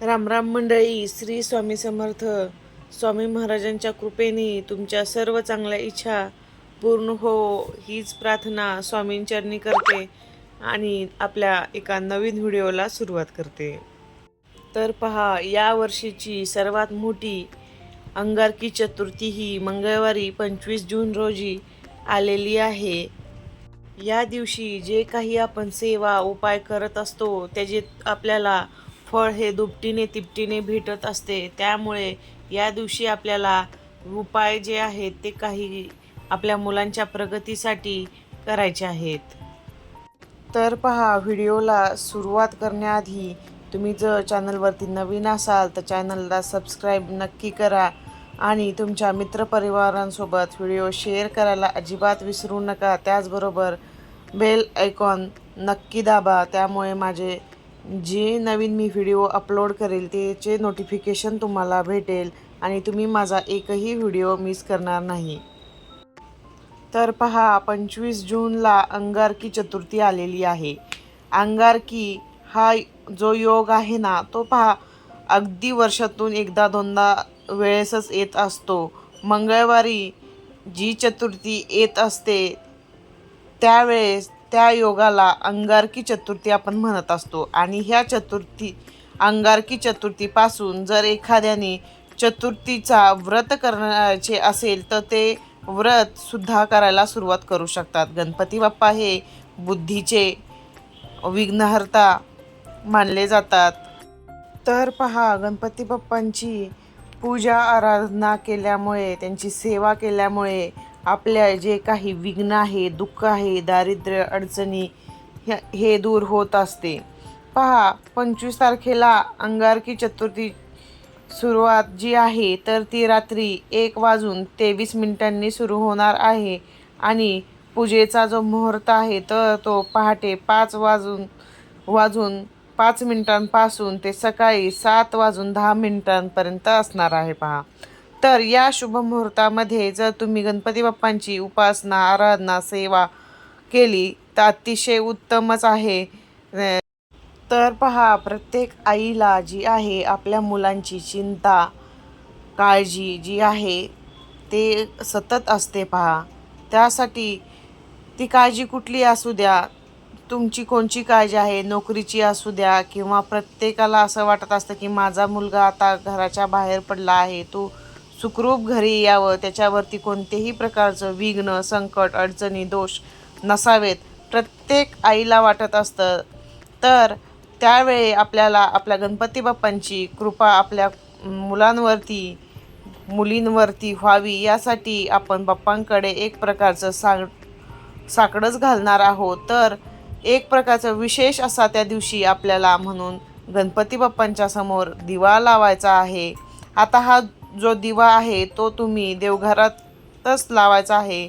रामराम मंडळी श्री स्वामी समर्थ स्वामी महाराजांच्या कृपेने तुमच्या सर्व चांगल्या इच्छा पूर्ण हो हीच प्रार्थना स्वामींचरणी करते आणि आपल्या एका नवीन व्हिडिओला सुरुवात करते. तर पहा या वर्षीची सर्वात मोठी अंगारकी चतुर्थी ही मंगळवारी पंचवीस जून रोजी आलेली आहे. या दिवशी जे काही आपण सेवा उपाय करत असतो त्याचे आपल्याला फळ हे दुपटीने तिपटीने भेटत असते. त्यामुळे या दिवशी आपल्याला उपाय जे आहेत ते काही आपल्या मुलांच्या प्रगतीसाठी करायचे आहेत. तर पहा व्हिडिओला सुरुवात करण्याआधी तुम्ही जर चॅनलवरती नवीन असाल तर चॅनलला सबस्क्राईब नक्की करा आणि तुमच्या मित्रपरिवारांसोबत व्हिडिओ शेअर करायला अजिबात विसरू नका. त्याचबरोबर बेल आयकॉन नक्की दाबा. त्यामुळे माझे जे नवीन मी व्हिडिओ अपलोड करेल त्याचे नोटिफिकेशन तुम्हाला भेटेल आणि तुम्ही माझा एकही व्हिडिओ मिस करणार नाही. तर पहा पंचवीस जूनला अंगारकी चतुर्थी आलेली आहे. अंगारकी हा जो योग आहे ना तो पहा अगदी वर्षातून एकदा दोनदा वेळेसच येत असतो. मंगळवारी जी चतुर्थी येत असते त्यावेळेस त्या योगाला अंगारकी चतुर्थी आपण म्हणत असतो. आणि ह्या चतुर्थी अंगारकी चतुर्थीपासून जर एखाद्याने चतुर्थीचा व्रत करण्याचे असेल तर ते व्रतसुद्धा करायला सुरुवात करू शकतात. गणपती बाप्पा हे बुद्धीचे विघ्नहर्ता मानले जातात. तर पहा गणपती बाप्पांची पूजा आराधना केल्यामुळे त्यांची सेवा केल्यामुळे आपल्या जे काही विघ्न आहे दुःख आहे दारिद्र्य अडचणी हे दूर होत असते. पहा पंचवीस तारखेला अंगारकी चतुर्थी सुरुवात जी आहे तर ती रात्री एक वाजून तेवीस मिनिटांनी सुरू होणार आहे आणि पूजेचा जो मुहूर्त आहे तर तो पहाटे पाच वाजून वाजून पाच मिनिटांपासून ते सकाळी सात वाजून दहा मिनिटांपर्यंत असणार आहे पहा. तर या शुभ मुहूर्तामध्ये जर तुम्ही गणपती बाप्पांची उपासना आराधना सेवा केली तर अतिशय उत्तमच आहे. तर पहा प्रत्येक आईला जी आहे आपल्या मुलांची चिंता काळजी जी आहे ते सतत असते पहा. त्यासाठी ती काळजी कुठली असू द्या तुमची कोणची काळजी आहे नोकरीची असू द्या किंवा प्रत्येकाला असं वाटत असतं की माझा मुलगा आता घराच्या बाहेर पडला आहे तो सुखरूप घरी यावं. त्याच्यावरती कोणतेही प्रकारचं विघ्न संकट अडचणी दोष नसावेत. प्रत्येक आईला वाटत असतं. तर त्यावेळी आपल्याला आपल्या गणपती बाप्पांची कृपा आपल्या मुलांवरती मुलींवरती व्हावी. यासाठी आपण बाप्पांकडे एक प्रकारचं साग साकडंच घालणार आहोत. तर एक प्रकारचं विशेष असा त्या दिवशी आपल्याला म्हणून गणपती बाप्पांच्या समोर दिवा लावायचा आहे. आता हा जो दिवा आहे तो तुम्ही देवघरातच लावायचा आहे.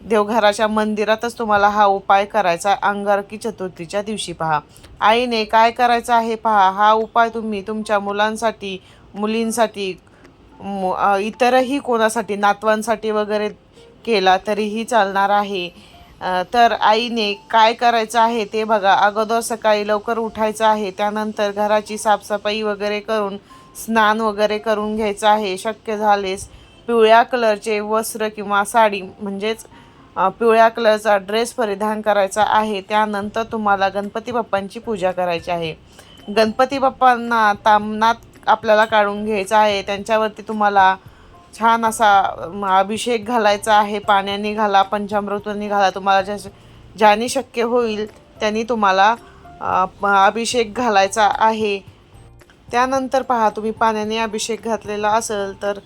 देवघराच्या मंदिरातच तुम्हाला हा उपाय करायचा आहे. अंगारकी चतुर्थीच्या दिवशी पहा. आईने काय करायचं आहे पहा. हा उपाय तुम्ही तुमच्या मुलांसाठी मुलींसाठी इतरही कोणासाठी नातवांसाठी वगैरे केला तरीही चालणार आहे. तर आईने काय करायचं आहे ते बघा. अगोदर सकाळी लवकर उठायचं आहे. त्यानंतर घराची साफसफाई वगैरे करून स्नान वगैरे करून घ्यायचं आहे शक्य झालेस. पिवळ्या कलरचे वस्त्र किंवा साडी म्हणजेच पिवळ्या कलरचा ड्रेस परिधान करायचा आहे. त्यानंतर तुम्हाला गणपती बाप्पांची पूजा करायची आहे. गणपती बाप्पांना तामनात आपल्याला काढून घ्यायचा आहे. त्यांच्यावरती तुम्हाला छान असा अभिषेक घालायचा आहे. पाण्याने घाला पंचामृतांनी घाला. तुम्हाला ज्या ज्याने शक्य होईल त्यांनी तुम्हाला अभिषेक घालायचा आहे. त्यानंतर पहा तुम्ही पाण्याने अभिषेक घातलेला असेल तर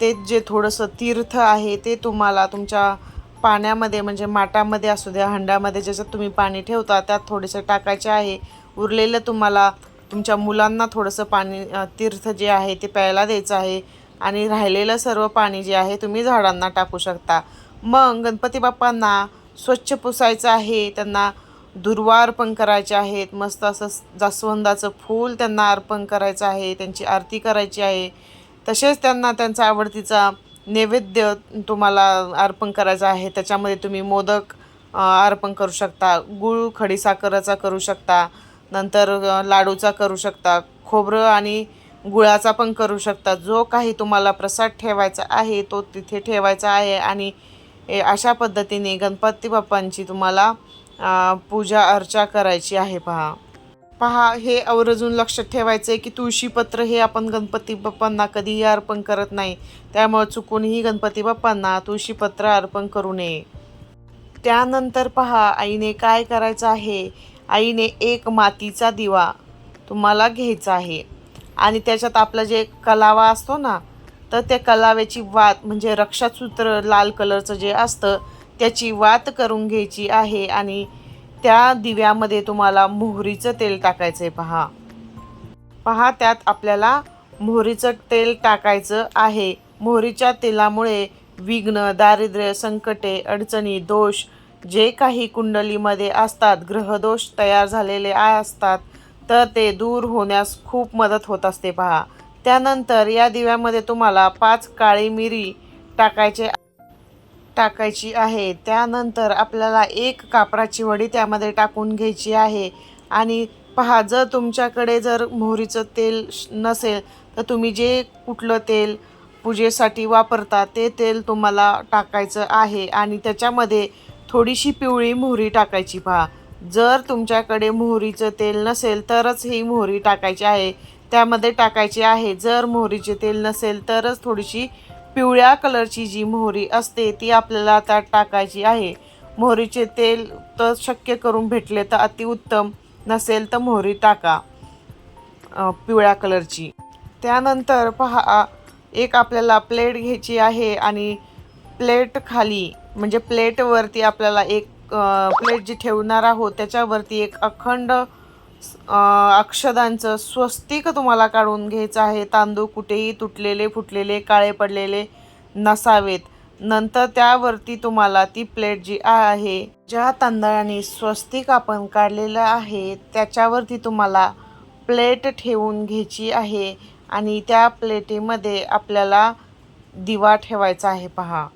ते जे थोडंसं तीर्थ आहे ते तुम्हाला तुमच्या पाण्यामध्ये म्हणजे माटामध्ये असू द्या हंड्यामध्ये ज्याच्यात तुम्ही पाणी ठेवता त्यात थोडेसे टाकायचे आहे. उरलेलं तुम्हाला तुमच्या मुलांना थोडंसं पाणी तीर्थ जे आहे ते प्यायला द्यायचं आहे. आणि राहिलेलं सर्व पाणी जे आहे तुम्ही झाडांना टाकू शकता. मग गणपती बाप्पांना स्वच्छ पुसायचं आहे त्यांना दुर्वा अर्पण करायचे आहेत. मस्त असं जास्वंदाचं फूल त्यांना अर्पण करायचं आहे. त्यांची आरती करायची आहे. तसेच त्यांना त्यांचा आवडतीचा नैवेद्य तुम्हाला अर्पण करायचा आहे. त्याच्यामध्ये तुम्ही मोदक अर्पण करू शकता. गूळ खडीसाखरेचा करू शकता. नंतर लाडूचा करू शकता. खोबरं आणि गुळाचा पण करू शकता. जो काही तुम्हाला प्रसाद ठेवायचा आहे तो तिथे ठेवायचा आहे. आणि अशा पद्धतीने गणपती बाप्पांची तुम्हाला पूजा अर्चा करायची आहे पहा. पहा हे आवर्जून लक्षात ठेवायचं आहे की तुळशीपत्र हे आपण गणपती बाप्पांना कधीही अर्पण करत नाही. त्यामुळे चुकूनही गणपती बाप्पांना तुळशीपत्र अर्पण करू नये. त्यानंतर पहा आईने काय करायचं आहे? आईने एक मातीचा दिवा तुम्हाला घ्यायचा आहे. आणि त्याच्यात आपलं जे कलावा असतो ना तर त्या कलाव्याची वात म्हणजे रक्षासूत्र लाल कलरचं जे असतं त्याची वात करून घ्यायची आहे आणि त्या दिव्यामध्ये तुम्हाला मोहरीचं तेल टाकायचं आहे पहा. पहा त्यात आपल्याला मोहरीचं तेल टाकायचं आहे. मोहरीच्या तेलामुळे विघ्न दारिद्र्य संकटे अडचणी दोष जे काही कुंडलीमध्ये असतात ग्रहदोष तयार झालेले असतात तर ते दूर होण्यास खूप मदत होत असते पहा. त्यानंतर या दिव्यामध्ये तुम्हाला पाच काळी मिरी टाकायचे टाकायची आहे. त्यानंतर आपल्याला एक कापराची वडी त्यामध्ये टाकून घ्यायची आहे. आणि पहा जर तुमच्याकडे जर मोहरीचं तेल श- नसेल तर तुम्ही जे कुठलं तेल पूजेसाठी वापरता ते तेल तुम्हाला टाकायचं आहे. आणि त्याच्यामध्ये थोडीशी पिवळी मोहरी टाकायची पहा. जर तुमच्याकडे मोहरीचं तेल नसेल तरच ही मोहरी टाकायची आहे. त्यामध्ये टाकायची आहे. जर मोहरीचे तेल नसेल तरच थोडीशी पिवळ्या कलरची जी मोहरी असते ती आपल्याला त्यात टाकायची आहे. मोहरीचे तेल तर शक्य करून भेटले तर अतिउत्तम नसेल तर मोहरी टाका पिवळ्या कलरची. त्यानंतर पहा एक आपल्याला प्लेट घ्यायची आहे आणि प्लेट खाली म्हणजे प्लेटवरती आपल्याला एक प्लेट जी ठेवणार आहोत त्याच्यावरती एक अखंड अक्षदांचं स्वस्तिक तुम्हाला काढून घ्यायचं आहे. तांदूळ कुठेही तुटलेले फुटलेले काळे पडलेले नसावेत. नंतर त्यावरती तुम्हाला ती प्लेट जी आहे ज्या तांदळाने स्वस्तिक आपण काढलेलं आहे त्याच्यावरती तुम्हाला प्लेट ठेवून घ्यायची आहे. आणि त्या प्लेटीमध्ये आपल्याला दिवा ठेवायचा आहे. पहा.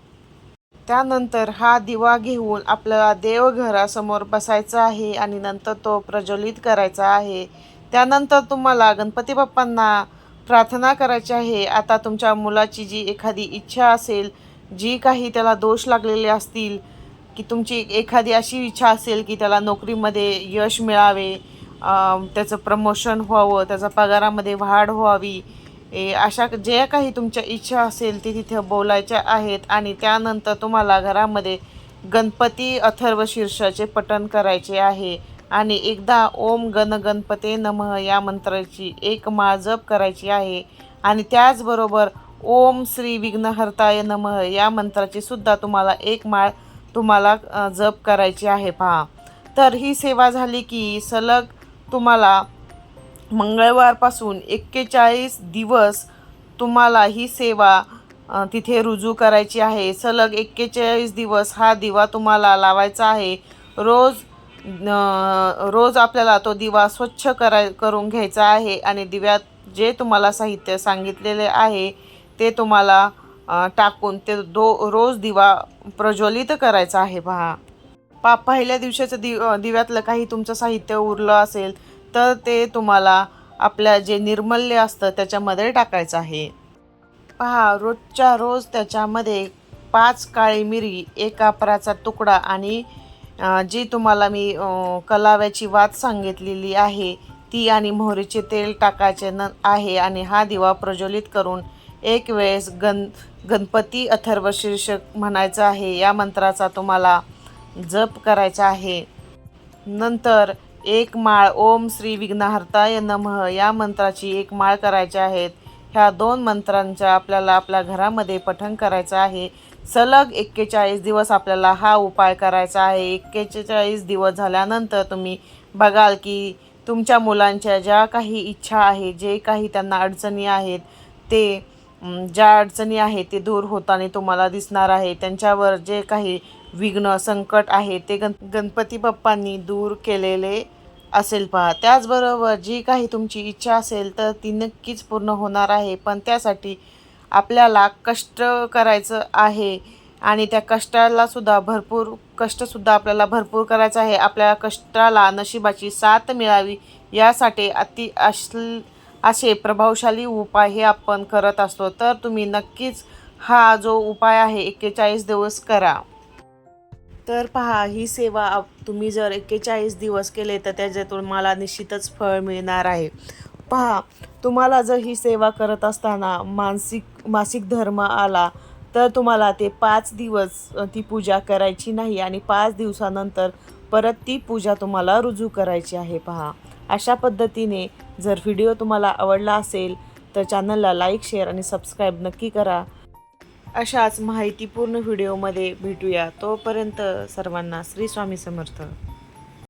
त्यानंतर हा दिवा घेऊन आपल्याला देवघरासमोर बसायचं आहे आणि नंतर तो प्रज्वलित करायचा आहे. त्यानंतर तुम्हाला गणपती बाप्पांना प्रार्थना करायची आहे. आता तुमच्या मुलाची जी एखादी इच्छा असेल जी काही त्याला दोष लागलेले असतील की तुमची एखादी अशी इच्छा असेल की त्याला नोकरीमध्ये यश मिळावे त्याचं प्रमोशन व्हावं त्याचा पगारामध्ये वाढ व्हावी अशा जे काही तुमच्या इच्छा असेल ती तिथे बोलायच्या आहेत आणि त्यानंतर तुम्हाला घरामध्ये गणपती अथर्व शीर्षाचे पठण करायचे आहे. आणि एकदा ओम गण गणपते नमः या मंत्राची एक माळ जप करायची आहे. आणि त्याचबरोबर ओम श्री विघ्नहर्ताय नमः या मंत्राची सुद्धा तुम्हाला एक माळ तुम्हाला जप करायची आहे. पहा. तर ही सेवा झाली की सलग तुम्हाला मंगळवारपासून एक्केचाळीस दिवस तुम्हाला ही सेवा तिथे रुजू करायची आहे. सलग एक्केचाळीस दिवस हा दिवा तुम्हाला लावायचा आहे. रोज न- रोज आपल्याला तो दिवा स्वच्छ कराय करून घ्यायचा आहे आणि दिव्यात जे तुम्हाला साहित्य सांगितलेले आहे ते तुम्हाला टाकून ते दो रोज दिवा प्रज्वलित करायचा आहे. पहा. पा पहिल्या दिवसाचं दि दिव्यातलं काही तुमचं साहित्य उरलं असेल तर ते तुम्हाला आपल्या जे निर्मल्य असतं त्याच्यामध्ये टाकायचं आहे. पहा रोजच्या रोज त्याच्यामध्ये पाच काळी मिरी एक कापराचा तुकडा आणि जी तुम्हाला मी कलाव्याची वात सांगितलेली आहे ती आणि मोहरीचे तेल टाकायचे न आहे आणि हा दिवा प्रज्वलित करून एक वेळेस गण गणपती अथर्व शीर्षक म्हणायचं आहे. या मंत्राचा तुम्हाला जप करायचा आहे. नंतर एक माळ ओम श्री विघ्नहर्ताय नमः या मंत्राची एक माळ करायची आहेत. ह्या दोन मंत्रांच्या आपल्याला आपल्या घरामध्ये पठण करायचं आहे. सलग एक्केचाळीस दिवस आपल्याला हा उपाय करायचा आहे. एक्केचाळीस दिवस झाल्यानंतर तुम्ही बघाल की तुमच्या मुलांच्या ज्या काही इच्छा आहे जे काही त्यांना अडचणी आहेत ते ज्या अडचणी आहेत ते दूर होताना तुम्हाला दिसणार आहे. त्यांच्यावर जे काही विघ्न संकट आहे ते गण गणपती बाप्पांनी दूर केलेले असेल पहा. त्याचबरोबर जी काही तुमची इच्छा असेल तर ती नक्कीच पूर्ण होणार आहे. पण त्यासाठी आपल्याला कष्ट करायचं आहे आणि त्या कष्टाला सुद्धा भरपूर कष्टसुद्धा आपल्याला भरपूर करायचं आहे. आपल्या कष्टाला नशिबाची साथ मिळावी यासाठी अति अश्ल असे प्रभावशाली उपाय हे आपण करत असतो. तर तुम्ही नक्कीच हा जो उपाय आहे एक्केचाळीस दिवस करा. तर पहा ही सेवा तुम्ही जर एक्केचाळीस दिवस केले तर त्याच्यातून मला निश्चितच फळ मिळणार आहे. पहा तुम्हाला जर ही सेवा करत असताना मानसिक मासिक धर्म आला तर तुम्हाला ते पाच दिवस ती पूजा करायची नाही आणि पाच दिवसानंतर परत ती पूजा तुम्हाला रुजू करायची आहे. पहा अशा पद्धतीने जर व्हिडिओ तुम्हाला आवडला असेल तर चॅनलला लाईक शेअर आणि सबस्क्राईब नक्की करा. अशाच माहितीपूर्ण व्हिडिओमध्ये भेटूया. तोपर्यंत सर्वांना श्री स्वामी समर्थ.